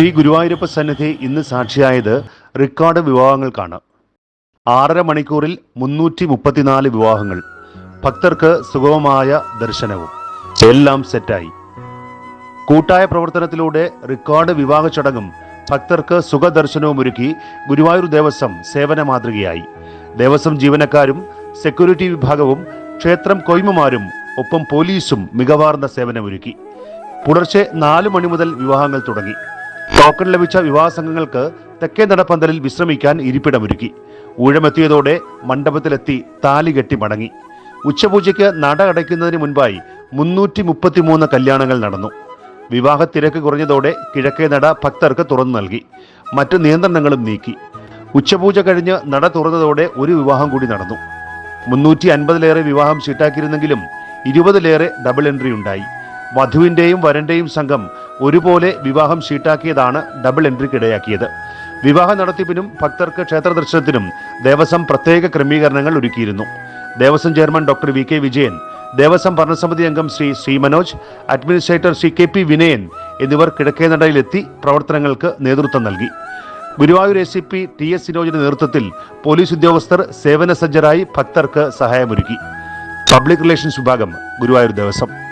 ശ്രീ ഗുരുവായൂരപ്പ സന്നിധി ഇന്ന് സാക്ഷിയായത് റെക്കോർഡ് വിവാഹങ്ങൾക്കാണ്. ആറര മണിക്കൂറിൽ മുന്നൂറ്റി മുപ്പത്തിനാല് വിവാഹങ്ങൾ ഭക്തർക്ക് സുഗമമായ ദർശനവും എല്ലാം സെറ്റായി. കൂട്ടായ പ്രവർത്തനത്തിലൂടെ റെക്കോർഡ് വിവാഹ ചടങ്ങും ഭക്തർക്ക് സുഖദർശനവും ഒരുക്കി ഗുരുവായൂർ ദേവസ്വം സേവന മാതൃകയായി ദേവസ്വം ജീവനക്കാരും സെക്യൂരിറ്റി വിഭാഗവും ക്ഷേത്രം കൊയ്മമാരും ഒപ്പം പോലീസും മികവാർന്ന സേവനമൊരുക്കി. പുലർച്ചെ നാല് മണി മുതൽ വിവാഹങ്ങൾ തുടങ്ങി. ടോക്കൺ ലഭിച്ച വിവാഹ സംഘങ്ങൾക്ക് തെക്കേ നടപ്പന്തലിൽ വിശ്രമിക്കാൻ ഇരിപ്പിടമൊരുക്കി. ഊഴമെത്തിയതോടെ മണ്ഡപത്തിലെത്തി താലി കെട്ടി മടങ്ങി. ഉച്ചപൂജയ്ക്ക് നട അടയ്ക്കുന്നതിന് മുൻപായി മുന്നൂറ്റി മുപ്പത്തിമൂന്ന് കല്യാണങ്ങൾ നടന്നു. വിവാഹ തിരക്ക് കുറഞ്ഞതോടെ കിഴക്കേ നട ഭക്തർക്ക് തുറന്നു നൽകി. മറ്റ് നിയന്ത്രണങ്ങളും നീക്കി. ഉച്ചപൂജ കഴിഞ്ഞ് നട തുറന്നതോടെ ഒരു വിവാഹം കൂടി നടന്നു. മുന്നൂറ്റി അൻപതിലേറെ വിവാഹം ഷീട്ടാക്കിയിരുന്നെങ്കിലും ഇരുപതിലേറെ ഡബിൾ എൻട്രി ഉണ്ടായി. വധുവിന്റെയും വരന്റെയും സംഘം ഒരുപോലെ വിവാഹം ഷീട്ടാക്കിയതാണ് ഡബിൾ എൻട്രിക്കിടയാക്കിയത്. വിവാഹ നടത്തിപ്പിനും ഭക്തർക്ക് ക്ഷേത്ര ദർശനത്തിനും ദേവസ്വം പ്രത്യേക ക്രമീകരണങ്ങൾ ഒരുക്കിയിരുന്നു. Devaswom chairman doctor V K Vijayan Devaswom ഭരണസമിതി അംഗം Shri Shri Manoj administrator Shri K P Vinayan എന്നിവർ കിഴക്കേനടയിലെത്തി പ്രവർത്തനങ്ങൾക്ക് നേതൃത്വം നൽകി. Guruvayur S C P T S സിനോജിന്റെ നേതൃത്വത്തിൽ പോലീസ് ഉദ്യോഗസ്ഥർ സേവന സജ്ജരായി ഭക്തർക്ക് സഹായമൊരുക്കി. പബ്ലിക് റിലേഷൻസ് വിഭാഗം ഗുരുവായൂർ ദേവസ്വം.